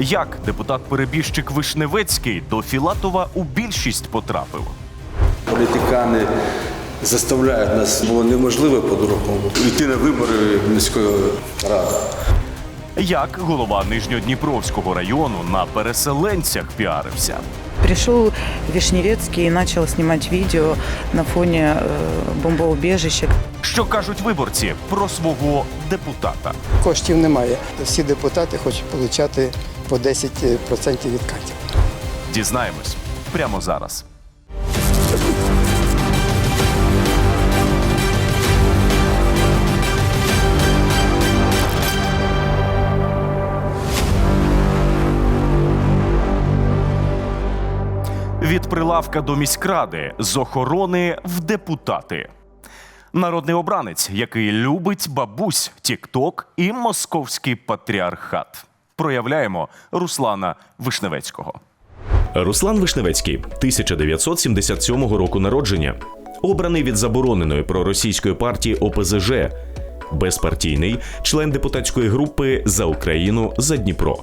Як депутат-перебіжчик Вишневецький до Філатова у більшість потрапив? Політикани заставляють нас, було неможливо по-другому йти на вибори міської ради. Як голова Нижньодніпровського району на переселенцях піарився? Пришел Вишневецкий и начал снимать видео на фоне э, бомбоубежища. Що кажуть виборці про свого депутата? Коштів немає. Всі депутати хочуть отримати по 10% відкатів. Дізнаємось прямо зараз. Від прилавка до міськради з охорони в депутати. Народний обранець, який любить бабусь, Тікток і московський патріархат. Проявляємо Руслана Вишневецького. Руслан Вишневецький, 1977 року народження, обраний від забороненої проросійської партії ОПЗЖ, безпартійний, член депутатської групи за Україну за Дніпро.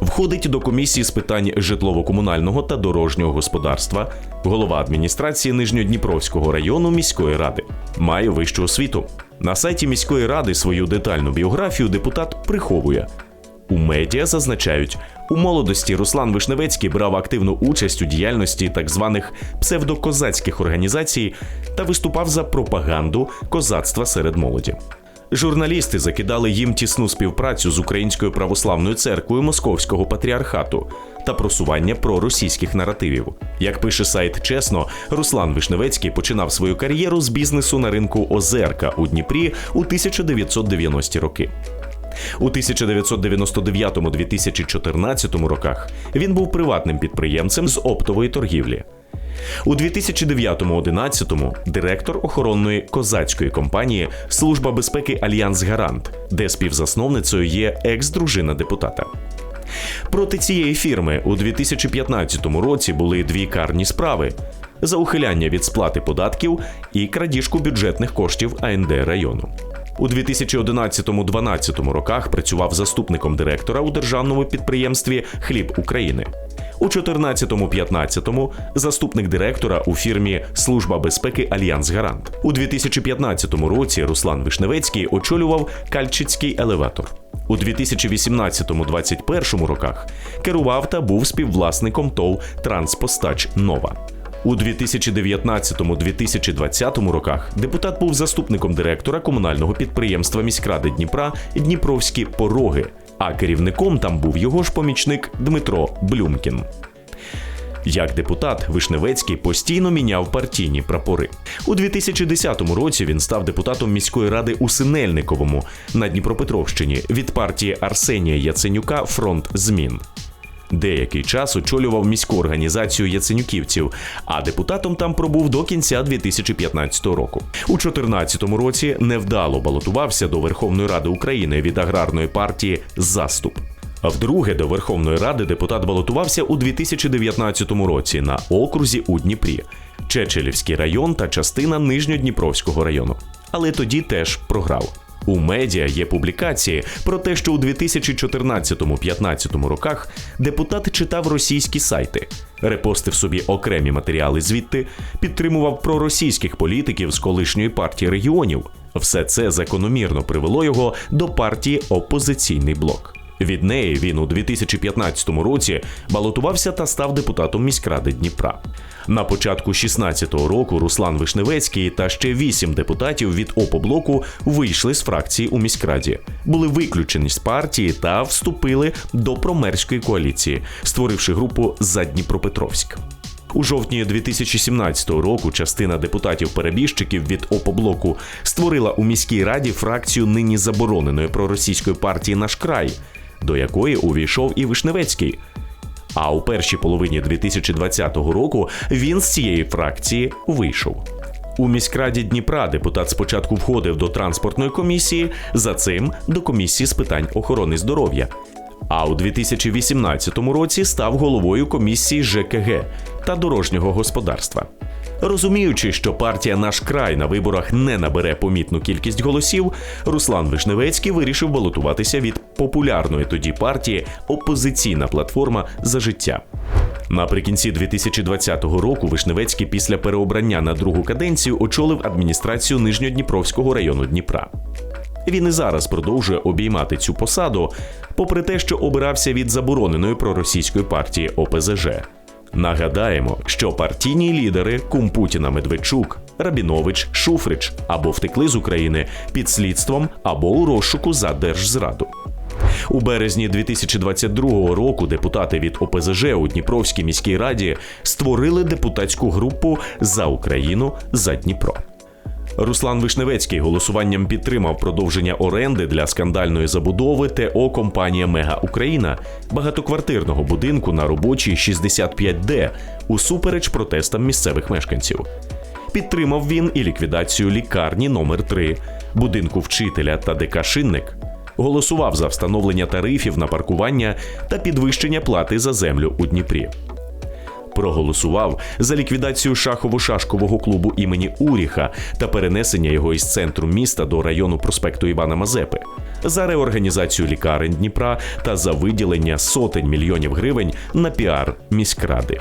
Входить до комісії з питань житлово-комунального та дорожнього господарства, голова адміністрації Нижньодніпровського району міської ради. Має вищу освіту. На сайті міської ради свою детальну біографію депутат приховує. У медіа зазначають, у молодості Руслан Вишневецький брав активну участь у діяльності так званих псевдокозацьких організацій та виступав за пропаганду козацтва серед молоді. Журналісти закидали їм тісну співпрацю з Українською православною церквою Московського патріархату та просування проросійських наративів. Як пише сайт Чесно, Руслан Вишневецький починав свою кар'єру з бізнесу на ринку Озерка у Дніпрі у 1990-ті роки. У 1999-2014 роках він був приватним підприємцем з оптової торгівлі. У 2009-2011 директор охоронної козацької компанії Служба безпеки Альянс Гарант, де співзасновницею є екс-дружина депутата. Проти цієї фірми у 2015 році були дві карні справи за ухиляння від сплати податків і крадіжку бюджетних коштів АНД району. У 2011-2012 роках працював заступником директора у державному підприємстві Хліб України. У 2014-2015 заступник директора у фірмі Служба безпеки Альянс Гарант. У 2015 році Руслан Вишневецький очолював Кальчицький елеватор. У 2018-2021 роках керував та був співвласником ТОВ Транспостач Нова. У 2019-2020 роках депутат був заступником директора комунального підприємства міськради Дніпра Дніпровські пороги, а керівником там був його ж помічник Дмитро Блюмкін. Як депутат, Вишневецький постійно міняв партійні прапори. У 2010 році він став депутатом міської ради у Синельниковому на Дніпропетровщині від партії Арсенія Яценюка Фронт змін. Деякий час очолював міську організацію яценюківців, а депутатом там пробув до кінця 2015 року. У 2014 році невдало балотувався до Верховної Ради України від аграрної партії Заступ. А вдруге до Верховної Ради депутат балотувався у 2019 році на окрузі у Дніпрі, Чечелівський район та частина Нижньодніпровського району. Але тоді теж програв. У медіа є публікації про те, що у 2014-15 роках депутат читав російські сайти, репостив собі окремі матеріали звідти, підтримував проросійських політиків з колишньої партії регіонів. Все це закономірно привело його до партії Опозиційний блок. Від неї він у 2015 році балотувався та став депутатом міськради Дніпра. На початку 16-го року Руслан Вишневецький та ще вісім депутатів від ОПОБЛОКу вийшли з фракції у міськраді, були виключені з партії та вступили до промерської коаліції, створивши групу за Дніпропетровськ. У жовтні 2017 року частина депутатів-перебіжчиків від ОПОБЛОКу створила у міській раді фракцію нині забороненої проросійської партії Наш край, до якої увійшов і Вишневецький. А у першій половині 2020 року він з цієї фракції вийшов. У міськраді Дніпра депутат спочатку входив до транспортної комісії, за цим до комісії з питань охорони здоров'я. А у 2018 році став головою комісії ЖКГ та дорожнього господарства. Розуміючи, що партія наш край на виборах не набере помітну кількість голосів, Руслан Вишневецький вирішив балотуватися від популярної тоді партії Опозиційна платформа за життя. Наприкінці 2020 року Вишневецький після переобрання на другу каденцію очолив адміністрацію Нижньодніпровського району Дніпра. Він і зараз продовжує обіймати цю посаду, попри те, що обирався від забороненої проросійської партії ОПЗЖ. Нагадаємо, що партійні лідери кум Путіна Медведчук, Рабінович, Шуфрич або втекли з України під слідством або у розшуку за держзраду. У березні 2022 року депутати від ОПЗЖ у Дніпровській міській раді створили депутатську групу за Україну за Дніпро. Руслан Вишневецький голосуванням підтримав продовження оренди для скандальної забудови ТО компанія Мега Україна багатоквартирного будинку на робочій 65Д усупереч протестам місцевих мешканців. Підтримав він і ліквідацію лікарні номер 3 будинку вчителя та ДК. Голосував за встановлення тарифів на паркування та підвищення плати за землю у Дніпрі проголосував за ліквідацію шахово-шашкового клубу імені Уріха та перенесення його із центру міста до району проспекту Івана Мазепи, за реорганізацію лікарень Дніпра та за виділення сотень мільйонів гривень на піар міськради.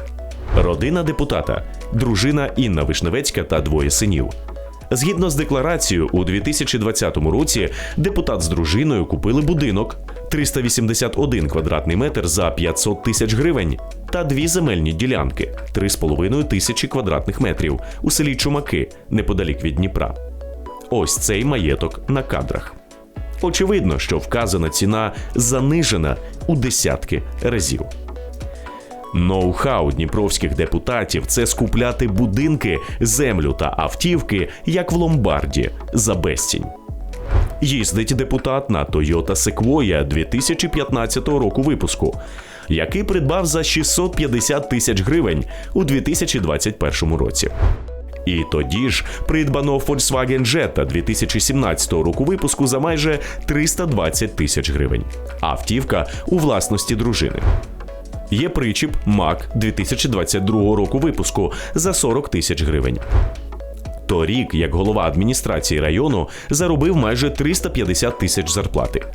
Родина депутата, дружина Інна Вишневецька та двоє синів. Згідно з декларацією, у 2020 році депутат з дружиною купили будинок 381 квадратний метр за 500 тисяч гривень та дві земельні ділянки 3,5 тисячі квадратних метрів у селі Чумаки неподалік від Дніпра. Ось цей маєток на кадрах. Очевидно, що вказана ціна занижена у десятки разів. Ноу-хау дніпровських депутатів це скупляти будинки, землю та автівки, як в ломбарді, за безцінь. Їздить депутат на Toyota Sequoia 2015 року випуску, який придбав за 650 тисяч гривень у 2021 році. І тоді ж придбано Volkswagen Jetta 2017 року випуску за майже 320 тисяч гривень. Автівка у власності дружини. Є причіп МАК 2022 року випуску за 40 тисяч гривень. Торік, як голова адміністрації району, заробив майже 350 тисяч зарплати.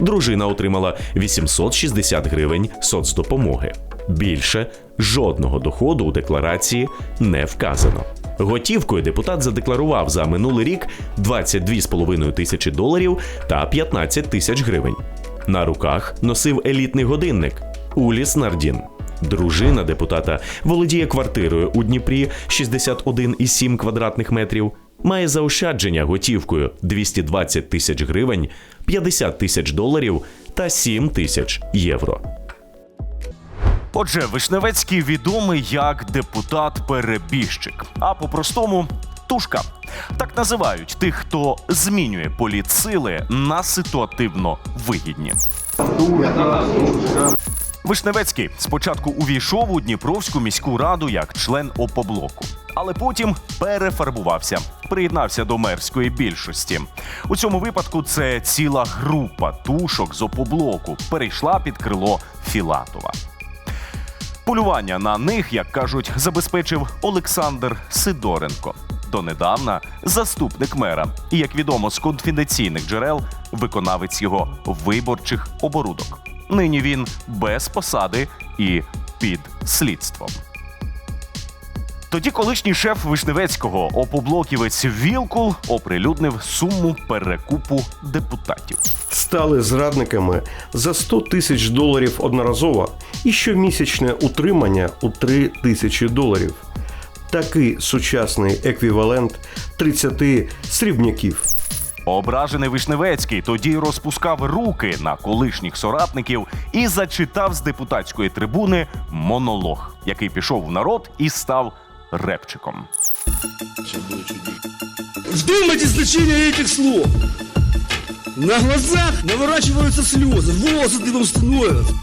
Дружина отримала 860 гривень соцдопомоги. Більше жодного доходу у декларації не вказано. Готівкою депутат задекларував за минулий рік 22,5 тисячі доларів та 15 тисяч гривень. На руках носив елітний годинник Уліс Нардін. Дружина депутата володіє квартирою у Дніпрі 61,7 квадратних метрів. Має заощадження готівкою 220 тисяч гривень, 50 тисяч доларів та 7 тисяч євро. Отже, Вишневецький відомий як депутат-перебіжчик, а по-простому тушка. Так називають тих, хто змінює політсили на ситуативно вигідні. Вишневецький спочатку увійшов у Дніпровську міську раду як член ОПОБЛОКу, але потім перефарбувався, приєднався до мерської більшості. У цьому випадку це ціла група тушок з ОПОБЛОКу перейшла під крило Філатова. Полювання на них, як кажуть, забезпечив Олександр Сидоренко. Донедавна заступник мера, і як відомо з конфіденційних джерел, виконавець його виборчих оборудок. Нині він без посади і під слідством. Тоді колишній шеф Вишневецького опоблоківець Вілкул оприлюднив суму перекупу депутатів. стали зрадниками за 100 тисяч доларів одноразово і щомісячне утримання у 3 тисячі доларів. Такий сучасний еквівалент 30 срібняків. Ображений Вишневецький тоді розпускав руки на колишніх соратників і зачитав з депутатської трибуни монолог, який пішов в народ і став репчиком. Вдумайте значение этих слов. На глазах наворачиваются слезы, волосы дыбом становятся.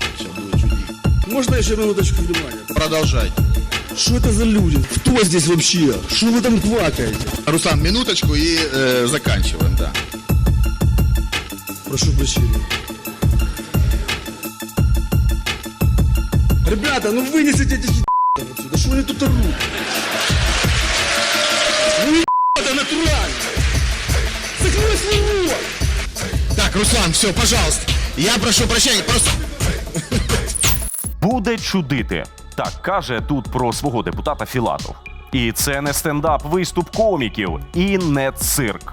Можно еще минуточку внимания? Продолжайте. Что это за люди? Кто здесь вообще? Что вы там квакаете? Руслан, минуточку и э, заканчиваем, да. Прошу прощения. Ребята, ну вынесите этих отсюда. Что они тут орут? натурально. Закрой свой рот. Так, Руслан, все, пожалуйста. Я прошу прощения, просто... Буде чудити. Так каже тут про свого депутата Філатов. І це не стендап виступ коміків, і не цирк.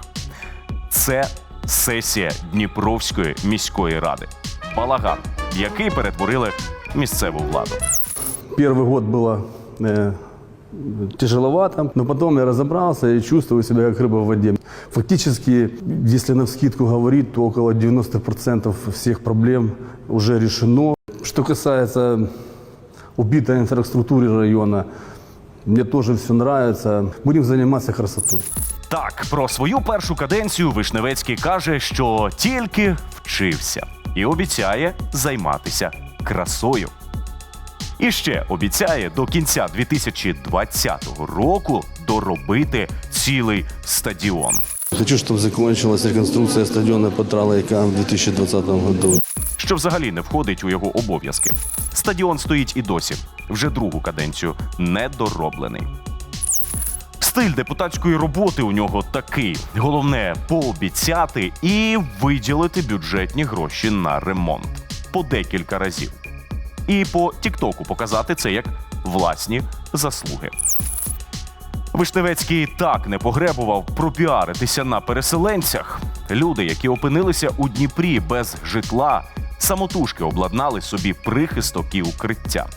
Це сесія Дніпровської міської ради. Балаган, в який перетворили місцеву владу. Первый год было э, тяжеловато, но потом я разобрался и чувствую себя как рыба в воде. Фактически, если на вскидку говорить, то около 90% всех проблем уже решено. Что касается убитой инфраструктуры района, мне тоже все нравится. Будем заниматься красотой. Так, про свою першу каденцію Вишневецький каже, що тільки вчився і обіцяє займатися красою. І ще обіцяє до кінця 2020 року доробити цілий стадіон. Хочу, чтобы закончилась реконструкция стадиона Петра Лайка в 2020 году. Що взагалі не входить у його обов'язки. Стадіон стоїть і досі, вже другу каденцію, недороблений. Стиль депутатської роботи у нього такий: головне пообіцяти і виділити бюджетні гроші на ремонт по декілька разів. І по Тіктоку показати це як власні заслуги. Виштевецький так не погребував пропіаритися на переселенцях. Люди, які опинилися у Дніпрі без житла, самотужки обладнали собі прихисток і укриття.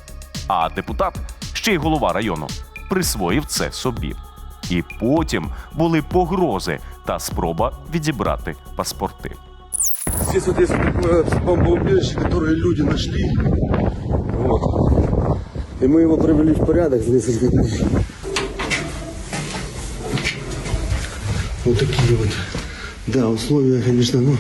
А депутат, ще й голова району, присвоїв це собі. І потім були погрози та спроба відібрати паспорти. Здесь вот есть бомбоубежище, люди нашли. Вот. И мы его привели в порядок за несколько дней. Вот такие вот. Да, условия, конечно, ну,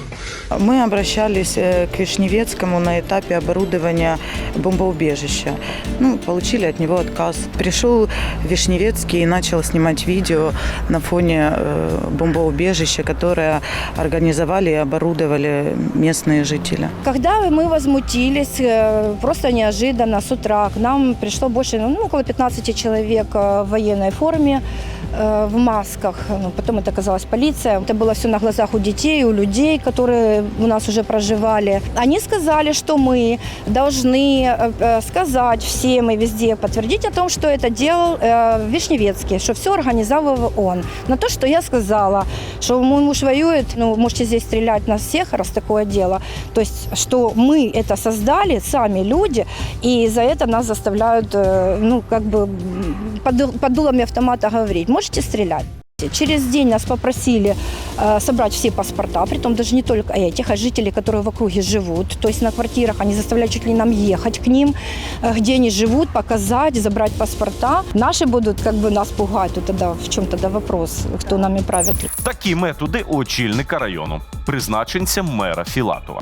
Мы обращались э, к Вишневецкому на этапе оборудования бомбоубежища. Ну, получили от него отказ. Пришел Вишневецкий и начал снимать видео на фоне э, бомбоубежища, которое организовали и оборудовали местные жители. Когда мы возмутились, э, просто неожиданно с утра к нам пришло больше, ну, около 15 человек э, в военной форме, э, в масках. Ну, Потом это оказалась полиция. Это было все на глазах у детей, у людей, которые у нас уже проживали. Они сказали, что мы должны э, э, сказать всем и везде, подтвердить о том, что это делал э, Вишневецкий, что все организовал он. На то, что я сказала, что мой муж воюет, ну, можете здесь стрелять на всех, раз такое дело. То есть, что мы это создали, сами люди, и за это нас заставляют, э, ну, как бы м, под, дул- под дулами автомата говорить, можете стрелять. Через день нас попросили э, собрать все паспорта, притом даже не только этих, а жителей, которые в округе живут. То есть на квартирах они заставляют чуть ли нам ехать к ним, э, где они живут, показать, забрать паспорта. Наши будут как бы нас пугать. Вот тогда в чем тогда вопрос, кто нами правит. Такі методи у очільника району, призначенця мера Філатова.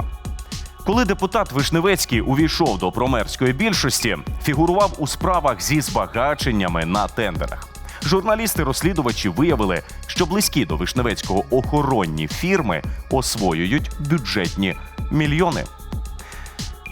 Коли депутат Вишневецький увійшов до промерської більшості, фігурував у справах зі збагаченнями на тендерах. Журналісти-розслідувачі виявили, що близькі до Вишневецького охоронні фірми освоюють бюджетні мільйони.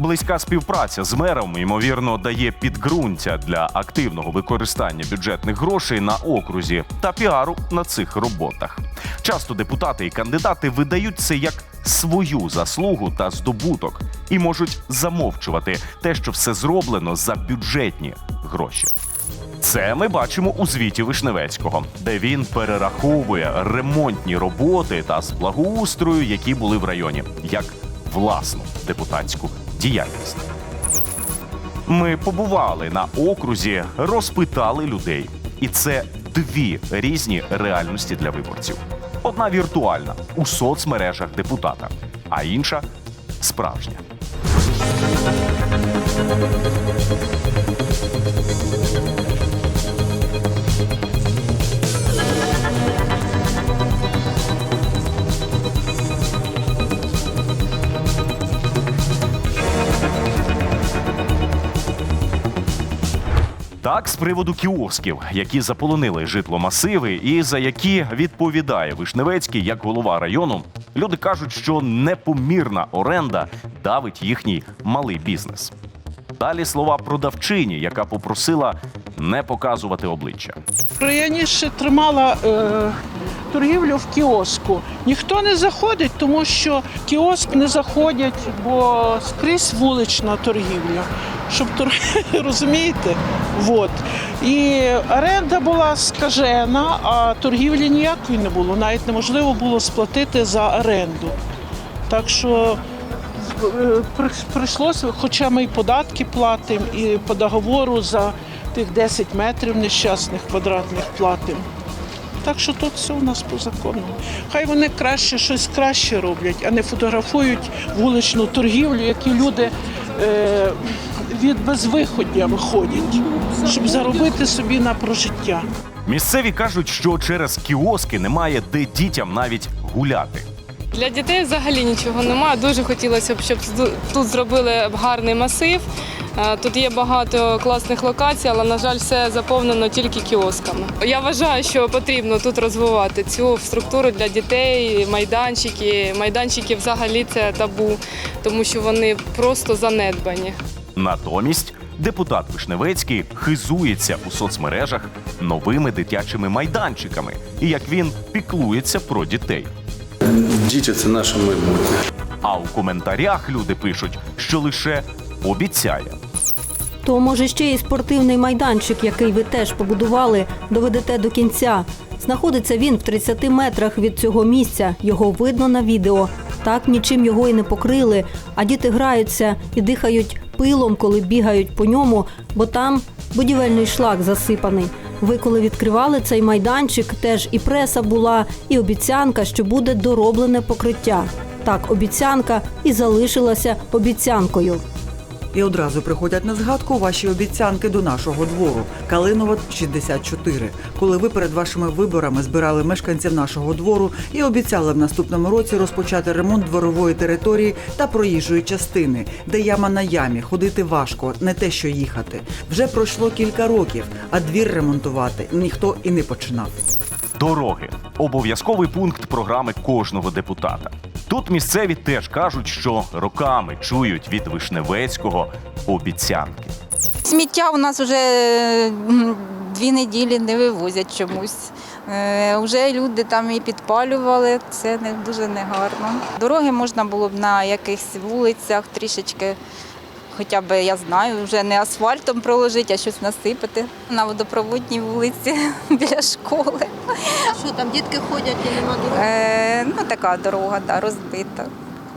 Близька співпраця з мером, ймовірно, дає підґрунтя для активного використання бюджетних грошей на окрузі та піару на цих роботах. Часто депутати і кандидати видають це як свою заслугу та здобуток і можуть замовчувати те, що все зроблено за бюджетні гроші. Це ми бачимо у звіті Вишневецького, де він перераховує ремонтні роботи та з благоустрою, які були в районі, як власну депутатську діяльність. Ми побували на окрузі, розпитали людей, і це дві різні реальності для виборців: одна віртуальна у соцмережах депутата, а інша справжня. Так, з приводу кіосків, які заполонили житломасиви, і за які відповідає Вишневецький як голова району, люди кажуть, що непомірна оренда давить їхній малий бізнес. Далі слова продавчині, яка попросила не показувати обличчя. Раніше тримала е, торгівлю в кіоску. Ніхто не заходить, тому що кіоск не заходять, бо скрізь вулична торгівля. Щоб розумієте? Вот. І оренда була скажена, а торгівлі ніякої не було. Навіть неможливо було сплатити за оренду. Так що е, прийшлося, хоча ми і податки платимо, і по договору за тих 10 метрів нещасних квадратних платимо. Так що тут все у нас по закону. Хай вони краще щось краще роблять, а не фотографують вуличну торгівлю, які люди е, від безвиходя виходять, щоб заробити собі на прожиття. Місцеві кажуть, що через кіоски немає де дітям навіть гуляти. Для дітей взагалі нічого немає. Дуже хотілося б, щоб тут зробили гарний масив. Е, Тут є багато класних локацій, але, на жаль, все заповнено тільки кіосками. Я вважаю, що потрібно тут розвивати цю структуру для дітей, майданчики. Майданчики взагалі це табу, тому що вони просто занедбані. Натомість депутат Вишневецький хизується у соцмережах новими дитячими майданчиками і як він піклується про дітей. Діти це наше майбутнє. А у коментарях люди пишуть, що лише обіцяє. То може ще й спортивний майданчик, який ви теж побудували, доведете до кінця. Знаходиться він в 30 метрах від цього місця. Його видно на відео. Так нічим його і не покрили. А діти граються і дихають пилом, коли бігають по ньому, бо там будівельний шлак засипаний. Ви коли відкривали цей майданчик, теж і преса була, і обіцянка, що буде дороблене покриття. Так, обіцянка і залишилася обіцянкою. І одразу приходять на згадку ваші обіцянки до нашого двору Калинова 64, коли ви перед вашими виборами збирали мешканців нашого двору і обіцяли в наступному році розпочати ремонт дворової території та проїжджої частини, де яма на ямі, ходити важко, не те, що їхати. Вже пройшло кілька років, а двір ремонтувати ніхто і не починав. Дороги обов'язковий пункт програми кожного депутата. Тут місцеві теж кажуть, що роками чують від Вишневецького обіцянки. Сміття у нас вже дві неділі не вивозять чомусь. Е, Вже люди там і підпалювали, це не дуже негарно. Дороги можна було б на якихось вулицях трішечки, хоча б я знаю, вже не асфальтом проложити, а щось насипати на водопроводній вулиці біля школи. Що там дітки ходять і нема дороги? Е, Ну, така дорога, да, розбита.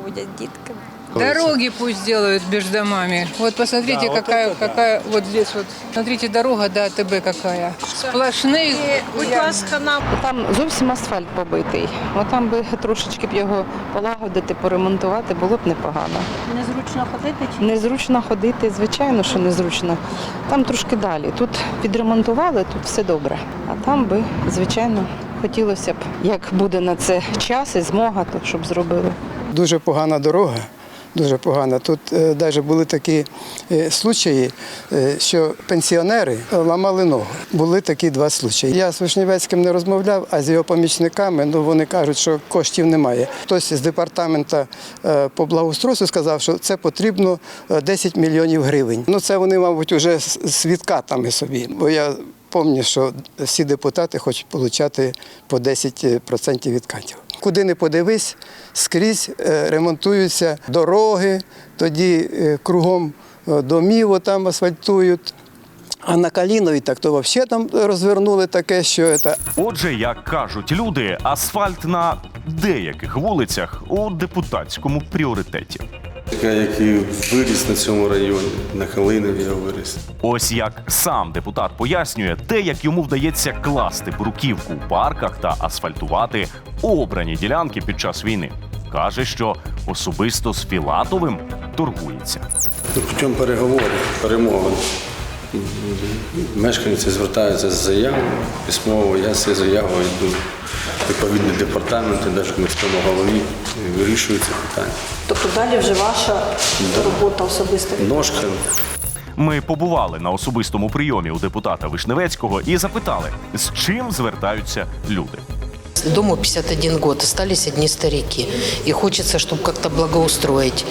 Ходять дітки. Дороги пусть делают между домами. Вот посмотрите, какая, какая вот здесь вот. Смотрите, дорога до АТБ какая. Сплошные. Будь ласка, нам Там зовсім асфальт побитий. Отам би трошечки б його полагодити, поремонтувати, було б непогано. Незручно ходити чи Незручно ходити, звичайно, що незручно. Там трошки далі. Тут підремонтували, тут все добре. А там би, звичайно, хотілося б, як буде на це час і змога, то щоб зробили. Дуже погана дорога. Дуже погана. Тут навіть були такі е, случаї, е, що пенсіонери ламали ногу. Були такі два случаї. Я з Вишневецьким не розмовляв, а з його помічниками ну, вони кажуть, що коштів немає. Хтось з департаменту е, по благоустройству сказав, що це потрібно е, 10 мільйонів гривень. Ну це вони, мабуть, вже з відкатами собі. Бо я пам'ятаю, що всі депутати хочуть отримати по 10% відкатів. Куди не подивись, скрізь е, ремонтуються дороги, тоді е, кругом е, домів там асфальтують. А на Калінові так то взагалі там розвернули таке, що це. Отже, як кажуть люди, асфальт на деяких вулицях у депутатському пріоритеті. Така, як і виріс на цьому районі, на Калинові я виріс. Ось як сам депутат пояснює те, як йому вдається класти бруківку у парках та асфальтувати обрані ділянки під час війни. Каже, що особисто з Філатовим торгується. Ну, Путем переговорів, перемовин. Мешканці звертаються з заявою письмово, я з цією заявою йду в відповідний департамент, навіть міському голові і вирішую це питання. Тобто далі вже ваша робота особиста. Ножка. Ми побували на особистому прийомі у депутата Вишневецького і запитали, з чим звертаються люди. Дому 51 год, остались одни старики. И хочется, чтобы как-то благоустроить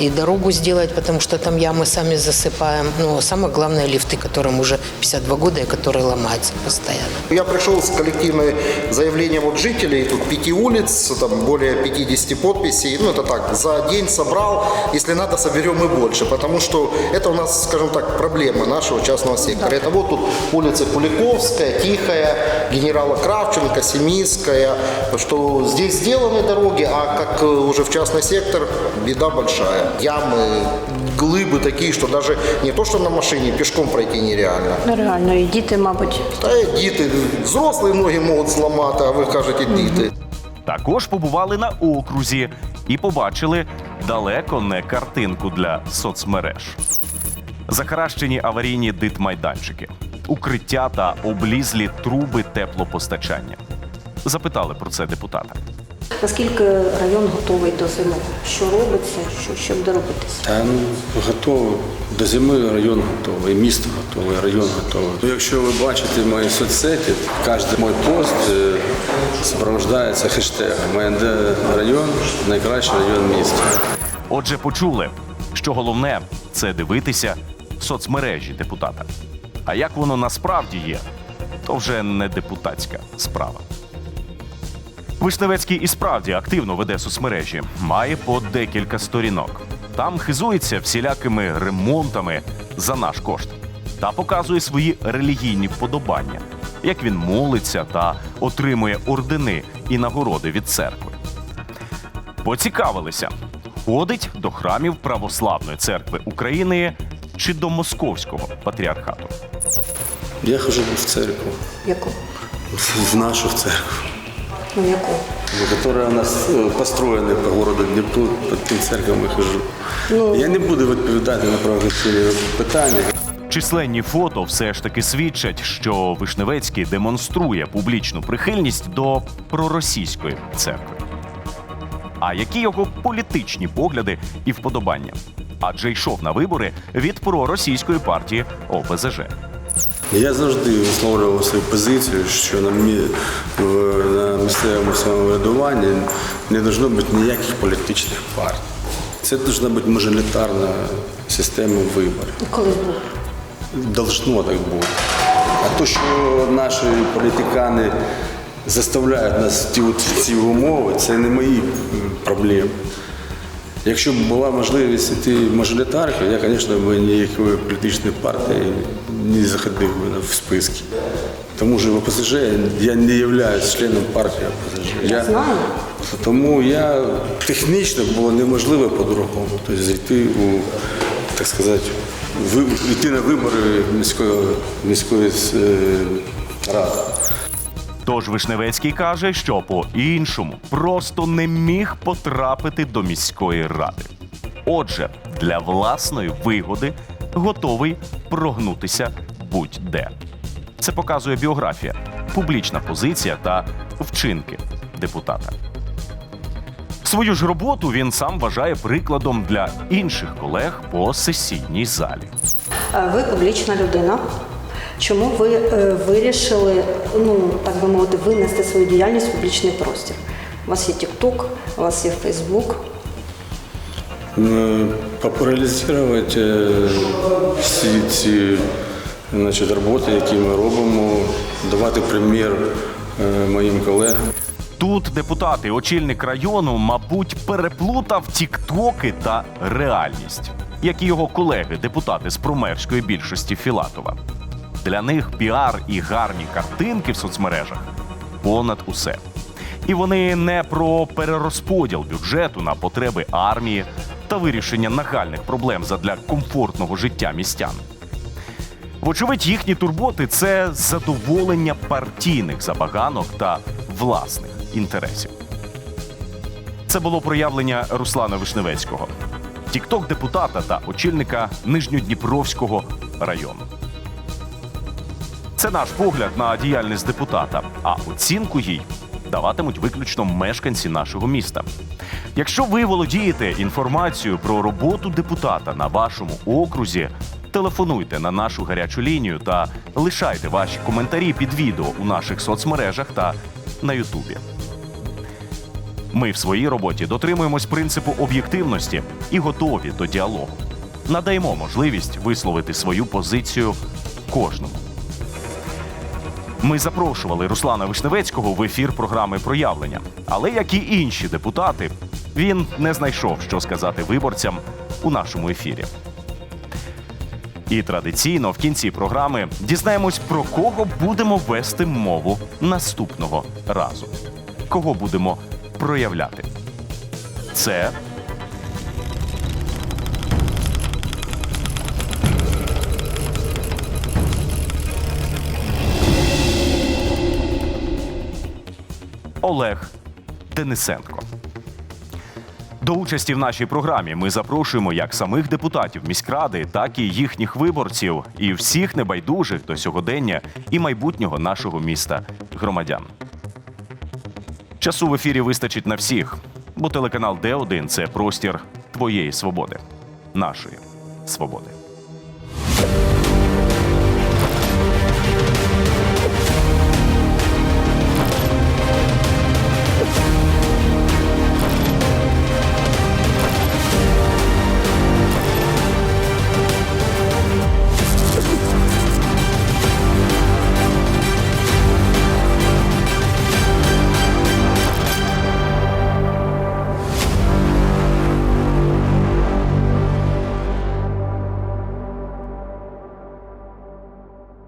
и дорогу сделать, потому что там ямы сами засыпаем. Но самое главное лифты, которым уже 52 года и которые ломаются постоянно. Я пришел с коллективным заявлением от жителей, тут пяти улиц, там более 50 подписей. Ну, это так, за день собрал, если надо, соберем и больше, потому что это у нас, скажем так, проблема нашего частного сектора. Это вот тут улица Куликовская, Тихая, генерала Кравченко, Семийская, что здесь сделаны дороги, а как э, уже в частный сектор, беда большая. Ямы, глыбы такие, что даже не то, что на машине, пешком пройти нереально. Ну, реально, і діти, мабуть. Та й діти, взрослі ноги можуть зламати, а ви кажете діти. Також побували на окрузі і побачили далеко не картинку для соцмереж. Захаращені аварійні дитмайданчики, укриття та облізлі труби теплопостачання. Запитали про це депутата. Наскільки район готовий до зими? Що робиться, що, що буде робитися? Та ну готово. До зими район готовий, місто готове, район готовий. Ну, якщо ви бачите мої соцсеті, кожен мій пост е, супроводжується хештегом МНД район найкращий район міста. Отже, почули, що головне це дивитися в соцмережі депутата. А як воно насправді є, то вже не депутатська справа. Вишневецький і справді активно веде соцмережі, має по декілька сторінок. Там хизується всілякими ремонтами за наш кошт та показує свої релігійні вподобання, як він молиться та отримує ордени і нагороди від церкви. Поцікавилися, ходить до храмів Православної церкви України чи до Московського патріархату. Я хожу в церкву, Яку? в нашу церкву, Ну, яку? которая у нас э, построена по городу Дніпру, по тим церквам я хожу. Я не буду відповідати на провокаційні питання. Численні фото все ж таки свідчать, що Вишневецький демонструє публічну прихильність до проросійської церкви. А які його політичні погляди і вподобання? Адже йшов на вибори від проросійської партії ОПЗЖ. Я завжди висловлював свою позицію, що на, мі... на місцевому самоврядуванні не повинно бути ніяких політичних партій. Це повинна бути мажоритарна система виборів. Колись був. Должно так бути. А то, що наші політикани заставляють нас ті в ці умови, це не мої проблеми. Якщо б була можливість йти в мажоритарку, я, звісно, б ніякої політичної партії не заходив би в списки. Тому що в ОПЗЖ я не являюсь членом партії ОПЗЖ. Я, Знаю. тому я технічно було неможливо по-другому. Тобто зайти у, так сказати, йти на вибори міської, міської е, ради. Тож Вишневецький каже, що по-іншому просто не міг потрапити до міської ради. Отже, для власної вигоди готовий прогнутися будь-де. Це показує біографія, публічна позиція та вчинки депутата. Свою ж роботу він сам вважає прикладом для інших колег по сесійній залі. Е, Ви публічна людина. Чому ви е, вирішили, ну так би мовити, винести свою діяльність в публічний простір? У вас є TikTok, у вас є Facebook. М, популяризувати е, всі ці значить, роботи, які ми робимо, давати примір е, моїм колегам. Тут депутат і очільник району, мабуть, переплутав тіктоки та реальність, як і його колеги, депутати з промерської більшості Філатова. Для них піар і гарні картинки в соцмережах понад усе. І вони не про перерозподіл бюджету на потреби армії та вирішення нагальних проблем задля комфортного життя містян. Вочевидь, їхні турботи це задоволення партійних забаганок та власних інтересів. Це було проявлення Руслана Вишневецького, тікток депутата та очільника Нижньодніпровського району. Це наш погляд на діяльність депутата, а оцінку їй даватимуть виключно мешканці нашого міста. Якщо ви володієте інформацією про роботу депутата на вашому окрузі, телефонуйте на нашу гарячу лінію та лишайте ваші коментарі під відео у наших соцмережах та на Ютубі. Ми в своїй роботі дотримуємось принципу об'єктивності і готові до діалогу. Надаємо можливість висловити свою позицію кожному. Ми запрошували Руслана Вишневецького в ефір програми Проявлення. Але як і інші депутати, він не знайшов, що сказати виборцям у нашому ефірі. І традиційно в кінці програми дізнаємось, про кого будемо вести мову наступного разу. Кого будемо проявляти. Це Олег Денисенко. До участі в нашій програмі ми запрошуємо як самих депутатів міськради, так і їхніх виборців, і всіх небайдужих до сьогодення і майбутнього нашого міста громадян. Часу в ефірі вистачить на всіх, бо телеканал Д1 це простір твоєї свободи, нашої свободи.